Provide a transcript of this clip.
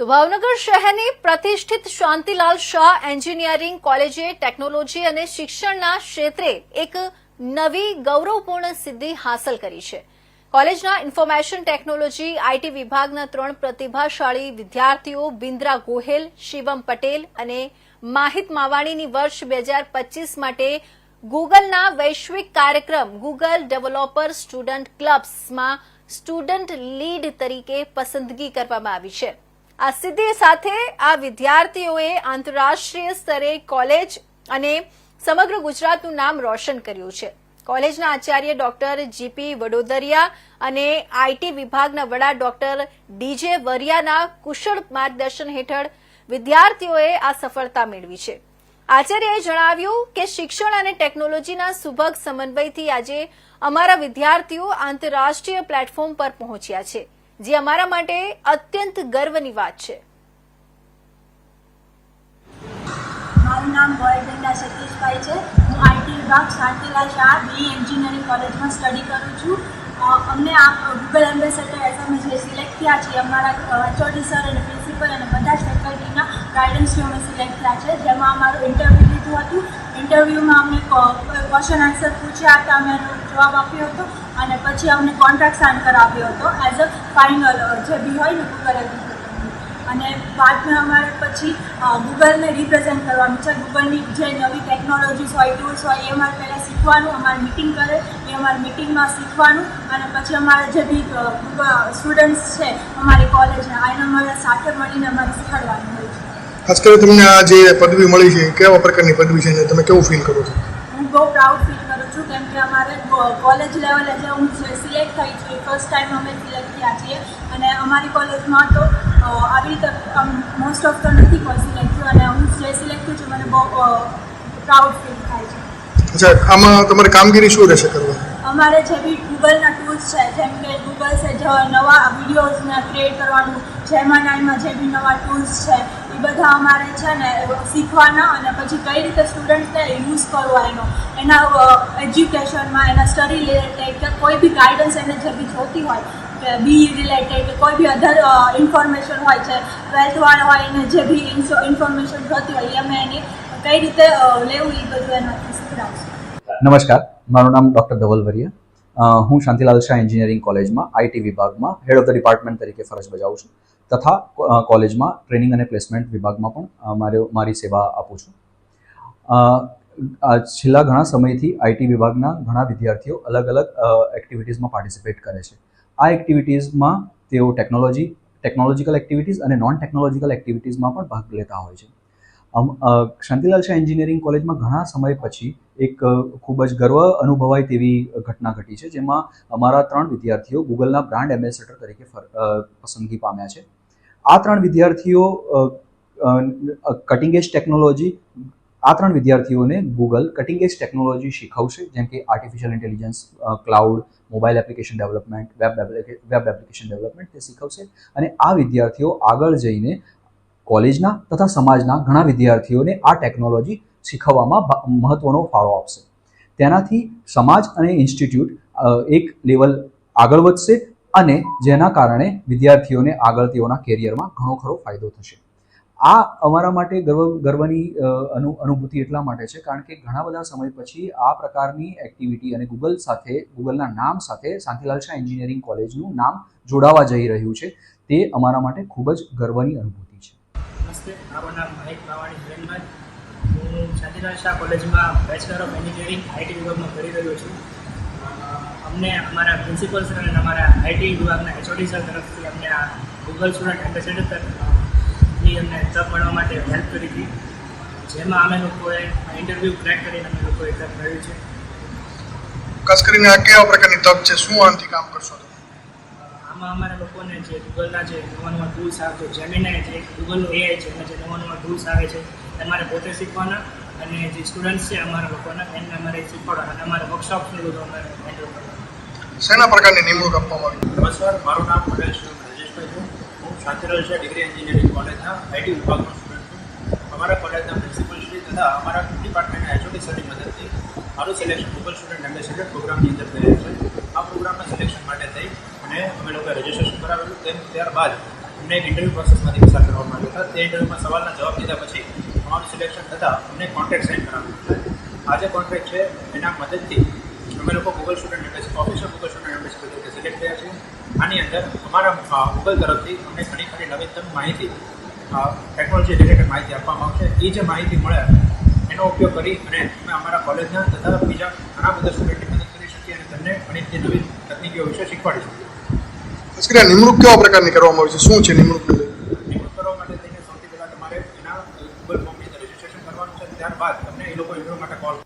તો ભાવનગર શહેરની પ્રતિષ્ઠિત શાંતિલાલ શાહ એન્જિનિયરિંગ કોલેજે ટેકનોલોજી અને શિક્ષણના ક્ષેત્રે એક નવી ગૌરવપૂર્ણ સિદ્ધિ હાંસલ કરી છે. કોલેજના ઇન્ફોર્મેશન ટેકનોલોજી આઈટી વિભાગના ત્રણ પ્રતિભાશાળી વિદ્યાર્થીઓ બિન્દ્રા ગોહેલ, શિવમ પટેલ અને માહિત માવાણીની વર્ષ બે હજાર પચીસ માટે ગૂગલના વૈશ્વિક કાર્યક્રમ ગૂગલ ડેવલપર સ્ટુડન્ટ ક્લબ્સમાં સ્ટુડન્ટ લીડ તરીકે પસંદગી કરવામાં આવી છે. આ સિદ્ધિ સાથે આ વિદ્યાર્થીઓએ આંતરરાષ્ટ્રીય સ્તરે કોલેજ અને સમગ્ર ગુજરાતનું નામ રોશન કર્યું છે. કોલેજના આચાર્ય ડોક્ટર જીપી વડોદરિયા અને આઈટી વિભાગના વડા ડોક્ટર ડીજે વરિયાના કુશળ માર્ગદર્શન હેઠળ વિદ્યાર્થીઓએ આ સફળતા મેળવી છે. આચાર્યએ જણાવ્યું કે શિક્ષણ અને ટેકનોલોજીના સુભગ સમન્વયથી આજે અમારા વિદ્યાર્થીઓ આંતરરાષ્ટ્રીય પ્લેટફોર્મ પર પહોંચ્યા છે. જે અમારા માટે અત્યંત ગર્વની વાત છે. મારું નામ ગોયગંગા સતીશભાઈ છે. હું આઈટી વિભાગ શાંતિલાલ શાહ બી એન્જિનિયરિંગ કોલેજમાં સ્ટડી કરું છું. અમને આ ગૂગલ એમ્બેસેડર એઝ અમે જે સિલેક્ટ થયા છીએ અમારા એચઓડી સર અને પ્રિન્સિપલ અને બધા જ ફેકલ્ટીના ગાઈડન્સથી અમે સિલેક્ટ થયા છે. જેમાં અમારું ઇન્ટરવ્યૂ લીધું હતું. ઇન્ટરવ્યૂમાં અમને ક્વેશ્ચન આન્સર પૂછ્યા હતા. અમે જવાબ આપ્યો હતો અને પછી અમને કોન્ટ્રાક્ટ સાઇન કરાવ્યો હતો એઝ અ ફાઇનલ જે બી હોય ને ગૂગલ અને બાદમાં અમારે પછી ગૂગલને રિપ્રેઝેન્ટ કરવાનું છે. ગૂગલની જે નવી ટેકનોલોજીસ હોય ટૂલ્સ હોય એ અમારે પહેલાં શીખવાનું અમારે મીટિંગ કરે એ અમારે મીટિંગમાં શીખવાનું અને પછી અમારે જે બી સ્ટુડન્ટ્સ છે અમારી કોલેજના એને અમારે સાથે મળીને અમારે શીખવાડવાનું હોય છે. ખાસ કરીને તમને આ જે પદવી મળી છે કેવા પ્રકારની પદવી છે અને તમે કેવું ફીલ કરો છો? હું બહુ પ્રાઉડ ફીલ છું કેમ કે અમારે કોલેજ લેવલે જે હું સિલેક્ટ થઈ છું ફર્સ્ટ ટાઈમ અમે સિલેક્ટ થયા છીએ. અને અમારી કોલેજમાં તો આવી રીતે મોસ્ટ ઓફ તો નથી કોઈ સિલેક્ટ થયું અને હું જે સિલેક્ટ થયું છું મને બહુ પ્રાઉડ ફીલ થાય છે. અચ્છા આમાં તમારે કામગીરી શું રહેશે કરવા? અમારે જે બી ગૂગલના ટૂલ્સ છે જેમ કે ગૂગલ છે જે નવા વિડીયોઝને ક્રિએટ કરવાનું જેમાનાઈમાં જે બી નવા ટૂલ્સ છે બધા અમારે છે ને શીખવાના અને પછી કઈ રીતે સ્ટુડન્ટ્સને યુઝ કરવા એનો એના એજ્યુકેશનમાં એના સ્ટડી રિલેટેડ કે કોઈ બી ગાઈડન્સ એને જે બી જોતી હોય, કે બી રિલેટેડ કે કોઈ બી અધર ઇન્ફોર્મેશન હોય છે ટ્વેલ્થવાળા હોય એને જે બી ઇન્ફોર્મેશન જોતી હોય, એ અમે એની કઈ રીતે લેવું એ બધું એનાથી શીખડાવશું. નમસ્કાર, મારું નામ ડૉક્ટર ધવલ વરિયા હું શાંતિલાલ શાહ એન્જિનિયરિંગ કોલેજમાં આઈટી વિભાગમાં હેડ ઓફ ધ ડિપાર્ટમેન્ટ તરીકે ફરજ બજાવું છું. તથા કોલેજમાં ટ્રેનિંગ અને પ્લેસમેન્ટ વિભાગમાં પણ મારે, મારી સેવા આપું છું. છેલ્લા ઘણા સમયથી આઈટી વિભાગના ઘણા વિદ્યાર્થીઓ અલગ અલગ એક્ટિવિટીઝમાં પાર્ટિસિપેટ કરે છે. આ એક્ટિવિટીઝમાં તેઓ ટેકનોલોજી, ટેકનોલોજીકલ એક્ટિવિટીઝ અને નોન ટેકનોલોજીકલ એક્ટિવિટીઝમાં પણ ભાગ લેતા હોય છે. શાંતિલાલ શાહ એન્જિનિયરિંગ કોલેજમાં ઘણા સમય પછી એક ખૂબ જ ગર્વ અનુભવાય તેવી ઘટના ઘટી છે, જેમાં અમારા ત્રણ વિદ્યાર્થીઓ ગૂગલના બ્રાન્ડ એમ્બેસેડર તરીકે પસંદગી પામ્યા છે. આ ત્રણ વિદ્યાર્થીઓ કટિંગ એજ ટેકનોલોજી આ ત્રણ વિદ્યાર્થીઓને ગૂગલ કટિંગ એજ ટેકનોલોજી શીખવશે, જેમ કે artificial intelligence cloud mobile application development web web application development તે શીખવશે. અને આ વિદ્યાર્થીઓ આગળ જઈને કોલેજના તથા સમાજના ઘણા વિદ્યાર્થીઓને આ ટેકનોલોજી શીખવવામાં મહત્વનો ફાળો આપશે. તેનાથી સમાજ અને ઇન્સ્ટિટ્યૂટ એક લેવલ આગળ વધશે અને જેના કારણે વિદ્યાર્થીઓને આગળ તેઓના કેરિયરમાં ઘણો ખરો ફાયદો થશે. આ અમારા માટે ગર્વ, ગર્વની અનુ, અનુભૂતિ એટલા માટે છે કારણ કે ઘણા બધા સમય પછી આ પ્રકારની એક્ટિવિટી અને ગૂગલ સાથે, ગૂગલના નામ સાથે શાંતિલાલ શાહ એન્જિનિયરિંગ કોલેજનું નામ જોડાવા જઈ રહ્યું છે. તે અમારા માટે ખૂબ જ ગર્વની અનુભૂતિ છે. નમસ્તે, મારું નામ મહેક માવાણી હિરેનભાઈ. હું શાંતિલાલ શાહ કોલેજમાં બેચલર ઓફ એન્જિનિયરિંગ આઈટી વિભાગમાં કરી રહ્યો છું. અમને અમારા પ્રિન્સિપલ સર અને અમારા આઈટી વિભાગના એચઓડી સર તરફથી અમને આ ગૂગલ સ્ટુડન્ટ એમ્બેસેડર તરફથી અમને તક મળવા માટે હેલ્પ કરી હતી. જેમાં અમે લોકોએ ઇન્ટરવ્યૂ ક્રેક કરીને અમે લોકોએ તક મેળવી છે. ખાસ કરીને આ કેવા પ્રકારની તક છે? શું આનાથી કામ કરશો તમે? આમાં અમારા લોકોને જે ગૂગલના જે નવા નવા ટૂલ્સ આવે છે જેમિનાય છે ગૂગલનું એઆઈ છે એના જે નવા નવા ટૂલ્સ આવે છે તમારે પોતે શીખવાના અને જે સ્ટુડન્ટ્સ છે અમારા લોકોના એમને અમારે શીખવાડવાના અને અમારે વર્કશોપ ને બધું અમારે હેન્ડલ કરવાનું. શેના પ્રકારની નિમણૂક આપવામાં આવી? નમસ્કાર મારું નામ પટેલ રાજેશભાઈ છું. હું શાંતિલાલ છે ડિગ્રી એન્જિનિયરિંગ કોલેજના આઈટી વિભાગનો સ્ટુડન્ટ છું. અમારા કોલેજના પ્રિન્સિપલ શ્રી તથા અમારા ડિપાર્ટમેન્ટના એચઓડી સરની મદદથી મારું સિલેક્શન ગૂગલ સ્ટુડન્ટ એમ્બેસેડર પ્રોગ્રામની અંદર થયેલ છે. આ પ્રોગ્રામના લોકોએ રજિસ્ટ્રેશન કરાવેલું, તેમ ત્યારબાદ અમને ઇન્ટરવ્યૂ પ્રોસેસમાંથી પસાર કરવામાં આવ્યો હતા. તે ઇન્ટરવ્યૂમાં સવાલના જવાબ દીધા પછી અમારું સિલેક્શન થતાં અમને કોન્ટ્રાક્ટ સાઇન કરાવ્યો હતું. આ જે કોન્ટ્રાક્ટ છે, એના મદદથી અમે લોકો Google student embassy official Google student embassy તરીકે સિલેક્ટ થયા છીએ. આની અંદર અમારા ગૂગલ તરફથી અમને ઘણી ખરી નવીનતમ માહિતી ટેકનોલોજી રિલેટેડ માહિતી આપવામાં આવશે. એ જે માહિતી મળે, એનો ઉપયોગ કરી અને અમે અમારા કોલેજના તથા બીજા ઘણા બધા સ્ટુડન્ટની મદદ કરી શકીએ અને તેમને ઘણી નવી તકનીકીઓ વિશે શીખવાડી શકીએ. ખાસ નિમણૂક કેવા પ્રકારની કરવામાં આવી છે? શું છે નિમણૂક ત્યારબાદ તમને એ લોકો માટે કોલ